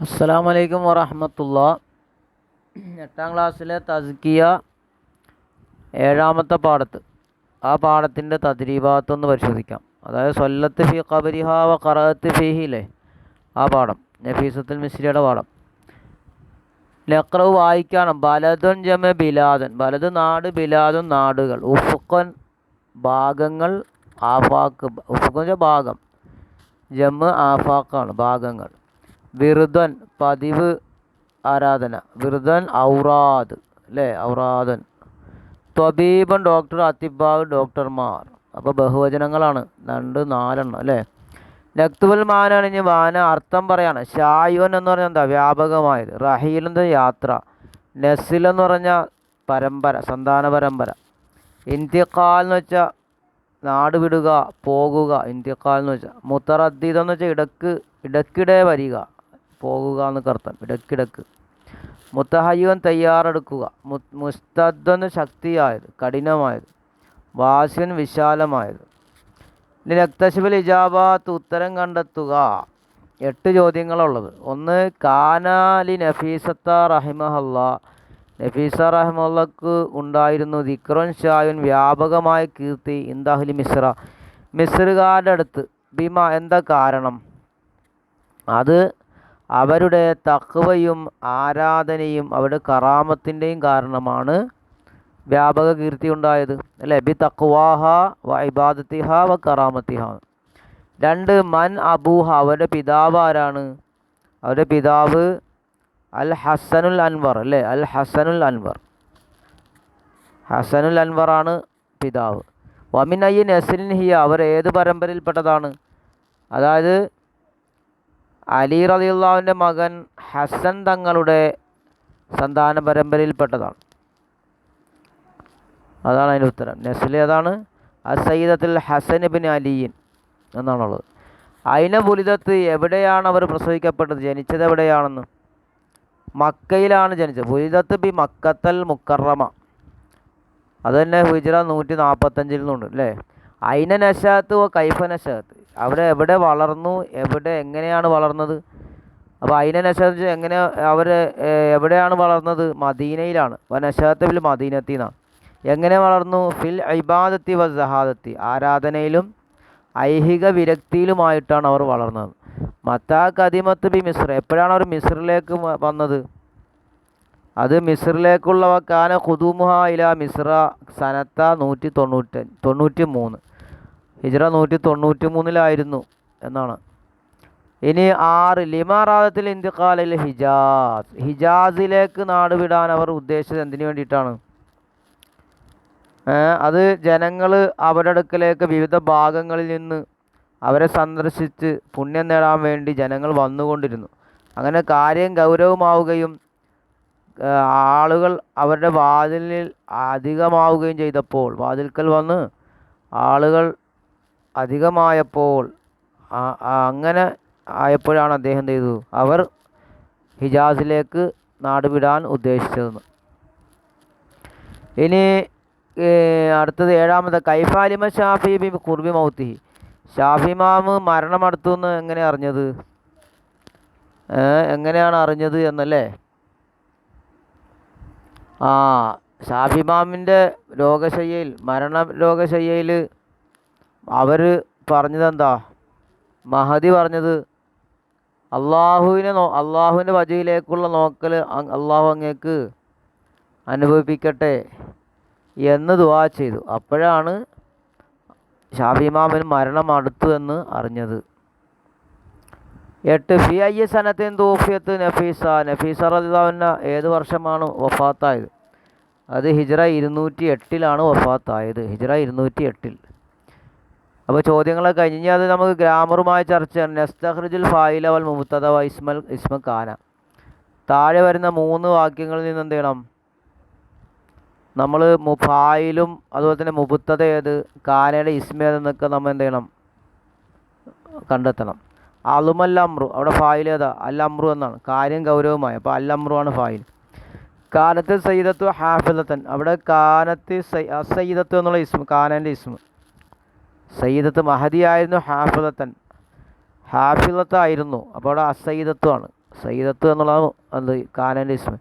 അസ്സലാമു വലൈക്കും വറഹമത്തുള്ള. എട്ടാം ക്ലാസ്സിലെ തസ്കിയ ഏഴാമത്തെ പാഠത്ത്. ആ പാഠത്തിന്റെ തദ്രീഭാഗത്തൊന്ന് പരിശോധിക്കാം. അതായത് സൊല്ലത്ത് ഫി കബരിഹാവ കറത്ത് ഫിഹില്ലേ ആ പാഠം നഫീസത്തുൽ മിസ്രിയുടെ പാഠം. ലക്രവ് വായിക്കണം ബലതുൻ ജമ ബിലാദൻ ബലത് നാട് ബിലാദും നാടുകൾ ഉഫുക്കൻ ഭാഗങ്ങൾ ആഫാക്ക് ഉഫുക്കൻ ഭാഗം. ജമ്മ് ആഫാക്കാണ് ഭാഗങ്ങൾ. വിറുദൻ പതിവ് ആരാധന. വിറുതൻ ഔറാദ് അല്ലേ ഔറാദൻ. ത്വബീബൻ ഡോക്ടർ അത്തിബാവ് ഡോക്ടർമാർ അപ്പോൾ ബഹുവചനങ്ങളാണ്. രണ്ട് നാലെണ്ണം അല്ലേ? നക്തുബൽ മാനാണ് ഇനി വാന. അർത്ഥം പറയാണ്. ഷായുവൻ എന്ന് പറഞ്ഞാൽ എന്താ? വ്യാപകമായത്. റഹീൽ എന്ന യാത്ര. നസിൽ എന്ന് പറഞ്ഞാൽ പരമ്പര സന്താന പരമ്പര. ഇന്ത്യക്കാൽ എന്ന് വെച്ചാൽ നാട് വിടുക പോകുക. ഇന്ത്യക്കാൽ എന്ന് വെച്ചാൽ മുത്തറദ്ദീദ് എന്ന് വെച്ചാൽ ഇടയ്ക്ക് ഇടക്കിടെ വരിക. പോകുക എന്ന് അർത്ഥം ഇടയ്ക്കിടക്ക് മുത്തഹയ്യൻ തയ്യാറെടുക്കുക. മു മുസ്തദ്ദെന്ന് ശക്തിയായത് കഠിനമായത്. വാസ്യൻ വിശാലമായത്. രക്തശിബൽ ഇജാബാത്ത് ഉത്തരം കണ്ടെത്തുക. എട്ട് ചോദ്യങ്ങളുള്ളത് ഒന്ന് കാനാലി നഫീസത്ത റഹിമഹല്ല. നഫീസ റഹ്മുള്ളക്ക് ഉണ്ടായിരുന്നു ദിക്റൻ ഷായുൻ വ്യാപകമായ കീർത്തി ഇന്ദാഹുലി മിശ്ര മിശ്രുകാരുടെ അടുത്ത് ഭീമ എന്താ കാരണം? അത് അവരുടെ തഖ്വയും ആരാധനയും അവരുടെ കറാമത്തിന്റെയും കാരണമാണ് വ്യാപക കീർത്തി ഉണ്ടായത് അല്ലേ? ബി തക്വാഹ വ ഇബാദത്തിഹ വ കറാമത്തിഹ. രണ്ട് മൻ അബൂഹ അവരുടെ പിതാവ് ആരാണ്? അവരുടെ പിതാവ് അൽ ഹസനുൽ അൻവർ അല്ലേ? അൽ ഹസനുൽ അൻവർ. ഹസനുൽ അൻവർ ആണ് പിതാവ്. വമിൻ അയ്യ നസ്ലിൻ ഹിയ അവർ ഏത് പരമ്പരയിൽപ്പെട്ടതാണ്? അതായത് അലി റലിയുള്ളാവിന്റെ മകൻ ഹസൻ തങ്ങളുടെ സന്താന പരമ്പരയിൽപ്പെട്ടതാണ്. അതാണ് അതിന്റെ ഉത്തരം. നസ്ലി ഏതാണ്? അസൈദത്തിൽ ഹസൻ ബിൻ അലിയിൻ എന്നാണുള്ളത്. അയിന പുലിതത്ത് എവിടെയാണ് അവർ പ്രസവിക്കപ്പെട്ടത്? ജനിച്ചത് എവിടെയാണെന്ന്? മക്കയിലാണ് ജനിച്ചത്. പുലിതത്ത് ബി മക്കത്തൽ മുക്കറമ. അത് തന്നെ ഹുജറ നൂറ്റി നാൽപ്പത്തഞ്ചിൽ നിന്നുണ്ട് അല്ലേ? അയിന നശാത്ത് ഓ കൈഫ നശാത്ത്. അവിടെ എവിടെ വളർന്നു എവിടെ എങ്ങനെയാണ് വളർന്നത്? അപ്പോൾ അയിന നശാത്ത് എങ്ങനെ അവർ എവിടെയാണ് വളർന്നത്? മദീനയിലാണ്. വ നശാത്ത് ഫിൽ മദീനത്തിൽ നിന്നാണ് എങ്ങനെ വളർന്നു? ഫിൽ ഇബാദത്തി വ സഹാദത്തി. ആരാധനയിലും ഐഹിക വിരക്തിയിലുമായിട്ടാണ് അവർ വളർന്നത്. മത്താ കദിമത്ത് ബി മിസ്ര എപ്പോഴാണ് അവർ മിസ്രിലേക്ക് വന്നത്? അത് മിസ്രിലേക്കുള്ള കാന ഖുദൂമുഹ ഇല മിസ്ര സനത്ത നൂറ്റി തൊണ്ണൂറ്റി തൊണ്ണൂറ്റി മൂന്ന് ഹിജ്ര നൂറ്റി തൊണ്ണൂറ്റി മൂന്നിലായിരുന്നു എന്നാണ്. ഇനി ആറ് ലിമാറാദത്തിൽ ഇന്ത്യക്കാലിൽ ഹിജാസ്. ഹിജാസിലേക്ക് നാട് വിടാൻ അവർ ഉദ്ദേശിച്ചത് എന്തിനു വേണ്ടിയിട്ടാണ്? അത് ജനങ്ങൾ അവരുടെ അടുക്കലേക്ക് വിവിധ ഭാഗങ്ങളിൽ നിന്ന് അവരെ സന്ദർശിച്ച് പുണ്യം നേടാൻ വേണ്ടി ജനങ്ങൾ വന്നുകൊണ്ടിരുന്നു. അങ്ങനെ കാര്യം ഗൗരവമാവുകയും ആളുകൾ അവരുടെ വാതിലിൽ അധികമാവുകയും ചെയ്തപ്പോൾ വാതിൽക്കൽ വന്ന് ആളുകൾ അധികമായപ്പോൾ അങ്ങനെ ആയപ്പോഴാണ് അദ്ദേഹം എന്ത് ചെയ്തു അവർ ഹിജാസിലേക്ക് നാടുവിടാൻ ഉദ്ദേശിച്ചതെന്ന്. ഇനി അടുത്തത് ഏഴാമത് കൈഫാലിമ ഷാഫി ബി കുർബി മൗത്തി. ഷാഫി മാമ് മരണമടുത്തു എന്ന് എങ്ങനെ അറിഞ്ഞത്? എങ്ങനെയാണ് അറിഞ്ഞത് എന്നല്ലേ? ആ ഷാഫി മാമിന്റെ രോഗശയ്യയിൽ മരണ രോഗശയ്യയിൽ അവർ പറഞ്ഞതെന്താ? മഹദി പറഞ്ഞത് അള്ളാഹുവിനെ നോ അള്ളാഹുവിന്റെ വജയിലേക്കുള്ള നോക്കൽ അള്ളാഹു അങ്ങേക്ക് അനുഭവിപ്പിക്കട്ടെ എന്ന് ദുവാ ചെയ്തു. അപ്പോഴാണ് ഷാഫി മാമിന് മരണം അടുത്തു എന്ന് അറിഞ്ഞത്. എട്ട് ഫി ഐ സനത്തിൻ തൂഫിയത്ത് നഫീസ നഫീസ റലിദാവിന ഏത് വർഷമാണ് വഫാത്തായത്? അത് ഹിജ്റ ഇരുന്നൂറ്റി എട്ടിലാണ് വഫാത്തായത് ഹിജ്റ ഇരുന്നൂറ്റി എട്ടിൽ അപ്പോൾ ചോദ്യങ്ങളൊക്കെ കഴിഞ്ഞാൽ അത് നമുക്ക് ഗ്രാമറുമായ ചർച്ച ഫായിലവൽ ഫായില വൽ വ ഇസ്മൽ ഇസ്മ കാന താഴെ വരുന്ന മൂന്ന് വാക്യങ്ങളിൽ നിന്ന് എന്ത് ചെയ്യണം? നമ്മൾ ഫായിലും അതുപോലെ തന്നെ മുബുത്തത ഏത് കാനയുടെ ഇസ്മേതെന്നൊക്കെ നമ്മൾ എന്ത് ചെയ്യണം? കണ്ടെത്തണം. അലുമൽ അമ്രു അവിടെ ഫായിൽ ഏതാ? അൽ അമ്രു എന്നാണ്. കാര്യം ഗൗരവമായി. അപ്പോൾ അൽ അമ്രു ആണ് ഫായിൽ. കാനത്ത് സയ്യിദത്തു ഹാഫിദത്തൻ. അവിടെ കാനത്ത് സയ്യിദത്തു എന്നുള്ള ഇസ്മ കാനന്റെ ഇസ്മ. സയ്യിദത്ത് മഹദിയായിരുന്നു ഹാഫിദത്തൻ. ഹാഫിദത്തായിരുന്നു അപ്പോൾ അവിടെ അസയ്യിദത്വമാണ് സയ്യിദത്ത് എന്നുള്ളതാണ് എന്ത് കാനന്റെ ഇസ്മ.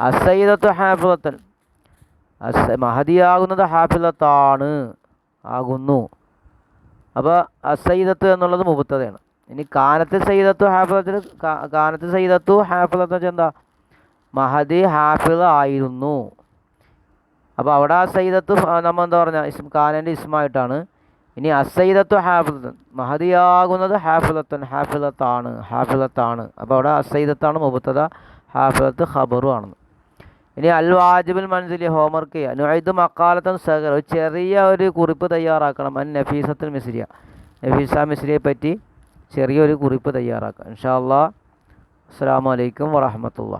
അസയ്യിദത്ത് ഹാഫിദത്തൻ. അസ മഹദിയാകുന്നത് ഹാഫിദത്താണ്. ആകുന്നു. അപ്പോൾ അസയ്യിദത്ത് എന്നുള്ളത് മുബത്തതയാണ് ഇനി കാനത്ത് സയ്യിദത്തു ഹാഫിളത്തിൽ കാനത്ത് സയ്യിദത്തു ഹാഫിളത്ത് വെച്ചാൽ എന്താ? മഹദി ഹാഫിള ആയിരുന്നു. അപ്പോൾ അവിടെ ആ സയ്യിദത്ത് നമ്മൾ എന്താ പറഞ്ഞ? ഇസ്മ കാനന്റെ ഇസ്മായിട്ടാണ്. ഇനി അസൈദത്തു ഹാഫിലത്തൻ മഹദിയാകുന്നത് ഹാഫിലത്തൻ ഹാഫിലത്താണ് ഹാഫിലത്താണ് അപ്പോൾ അവിടെ അസൈദത്താണ് മുബത്തത ഹാഫിലത്ത് ഖബറു ആണെന്ന് ഇനി അൽ വാജിബുൽ മൻസിലി ഹോംവർക്ക് ചെയ്യുക മക്കാലത്തൻ സഹർ ഒരു ചെറിയ ഒരു കുറിപ്പ് തയ്യാറാക്കണം. അൻ നഫീസത്തുൽ മിസ്രിയ. നഫീസ മിസ്രിയെ പറ്റി ചെറിയൊരു കുറിപ്പ് തയ്യാറാക്കുക ഇൻഷാ അല്ലാ. അസ്സാം വലൈക്കും വറഹമത്തുള്ള